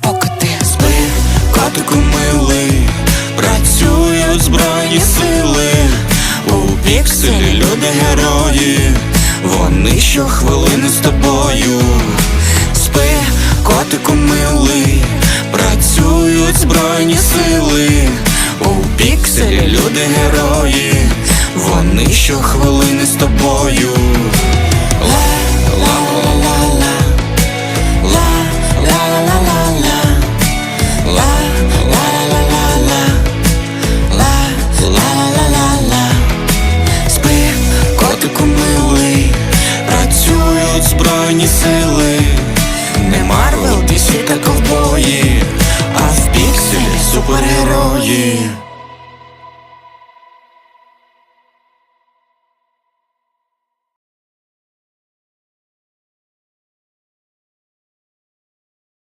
поки ти Спи, котику милий, працюють збройні сили. У пікселі люди герої, вони щохвилини з тобою. Спи, котику милий, працюють збройні сили. У пікселі люди герої, вони щохвилини з тобою. мають збройні сили, не Марвел, DC та ковбої, а в пікселі супергерої.